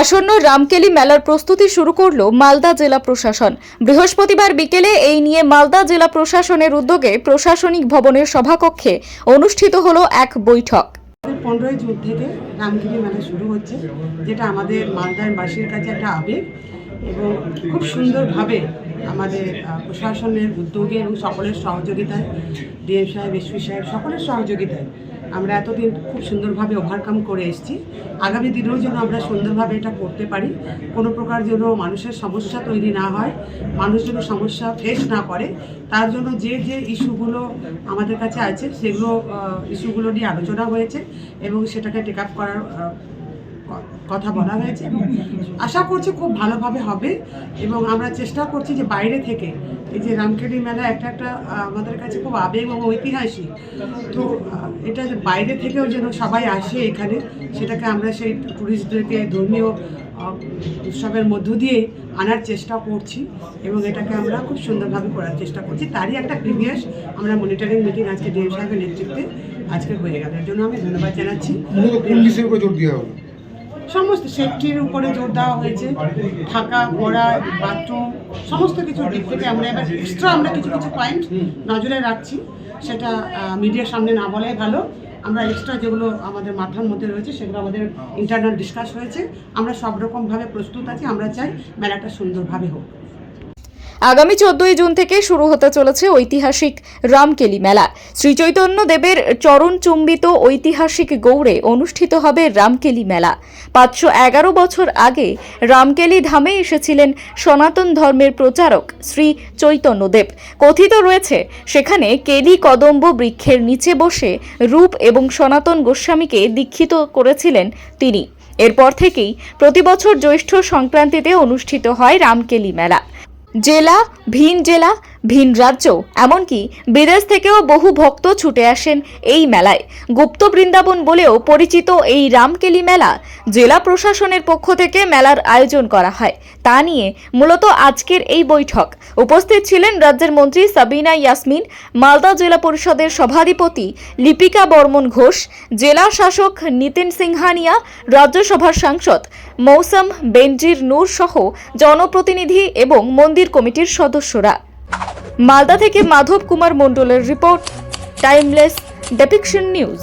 আসন্ন রামকেলি মেলার প্রস্তুতি শুরু করল মালদা জেলা প্রশাসন। বৃহস্পতিবার বিকেলে এই নিয়ে মালদা জেলা প্রশাসনের উদ্যোগে প্রশাসনিক ভবনের সভাকক্ষে অনুষ্ঠিত হলো এক বৈঠক। পনেরোই জুন থেকে রামগিরি মেলা শুরু হচ্ছে, যেটা আমাদের মালদার বাসীর কাছে একটা আবেগ এবং খুব সুন্দরভাবে আমাদের প্রশাসনের উদ্যোগে এবং সকলের সহযোগিতায়, ডিএম সাহেব এসপি সাহেব, সকলের সহযোগিতায় আমরা এতদিন খুব সুন্দরভাবে ওভারকাম করে এসেছি। আগামী দিনেও যেন আমরা সুন্দরভাবে এটা করতে পারি। কোনো প্রকার যেন মানুষের সমস্যা তৈরি না হয়, মানুষ যেন সমস্যা ফেস না করে, তার জন্য যে যে ইস্যুগুলো আমাদের কাছে আছে, সেগুলো ইস্যুগুলো নিয়ে আলোচনা হয়েছে এবং সেটাকে টেক আপ করার কথা বলা হয়েছে এবং আশা করছি খুব ভালোভাবে হবে এবং আমরা চেষ্টা করছি যে বাইরে থেকে এই যে রামকেলি মেলা একটা একটা আমাদের কাছে খুব আবেগ এবং ঐতিহাসিক। তো এটা বাইরে থেকেও যেন সবাই আসে এখানে, সেটাকে আমরা সেই টুরিস্টদেরকে ধর্মীয় উৎসবের মধ্য দিয়ে আনার চেষ্টা করছি এবং এটাকে আমরা খুব সুন্দরভাবে করার চেষ্টা করছি। তারই একটা প্রিভিয়াস আমরা মনিটরিং মিটিং আজকে ডিএম সাহেবের নেতৃত্বে আজকে হয়ে গেল। এর জন্য আমি ধন্যবাদ জানাচ্ছি। জোর দেওয়া সমস্ত সেফটির উপরে জোর দেওয়া হয়েছে। থাকা, পড়া বাথরুম সমস্ত কিছুর দিক থেকে আমরা এবার এক্সট্রা আমরা কিছু কিছু পয়েন্ট নজরে রাখছি। সেটা মিডিয়ার সামনে না বলাই ভালো। আমরা এক্সট্রা যেগুলো আমাদের মাথার মধ্যে রয়েছে, সেগুলো আমাদের ইন্টারনাল ডিসকাস হয়েছে। আমরা সব রকমভাবে প্রস্তুত আছি। আমরা চাই মেলাটা সুন্দরভাবে হোক। আগামী চোদ্দই জুন থেকে শুরু হতে চলেছে ঐতিহাসিক রামকেলি মেলা। শ্রী চৈতন্য দেবের চরণ চুম্বিত ঐতিহাসিক গৌড়ে অনুষ্ঠিত হবে রামকেলি মেলা। পাঁচশো এগারো বছর আগে রামকেলি ধামে এসেছিলেন সনাতন ধর্মের প্রচারক শ্রী চৈতন্যদেব কথিত রয়েছে, সেখানে কেলি কদম্ব বৃক্ষের নিচে বসে রূপ এবং সনাতন গোস্বামীকে দীক্ষিত করেছিলেন তিনি। এরপর থেকেই প্রতিবছর জ্যৈষ্ঠ সংক্রান্তিতে অনুষ্ঠিত হয় রামকেলি মেলা। জেলা ভিন জেলা ভিন রাজ্য, এমনকি বিদেশ থেকেও বহু ভক্ত ছুটে আসেন এই মেলায়। গুপ্ত বৃন্দাবন বলেও পরিচিত এই রামকেলি মেলা জেলা প্রশাসনের পক্ষ থেকে মেলার আয়োজন করা হয়। তা নিয়ে মূলত আজকের এই বৈঠক। উপস্থিত ছিলেন রাজ্যের মন্ত্রী সাবিনা ইয়াসমিন, মালদা জেলা পরিষদের সভাধিপতি লিপিকা বর্মন ঘোষ, জেলা শাসক নিতিন সিংহানিয়া, রাজ্যসভার সাংসদ মৌসম বেনজির নূর সহ জনপ্রতিনিধি এবং মন্দির কমিটির সদস্যরা। মালদা থেকে মাধব কুমার মণ্ডলের রিপোর্ট টাইমলেস ডেপিকশন নিউজ।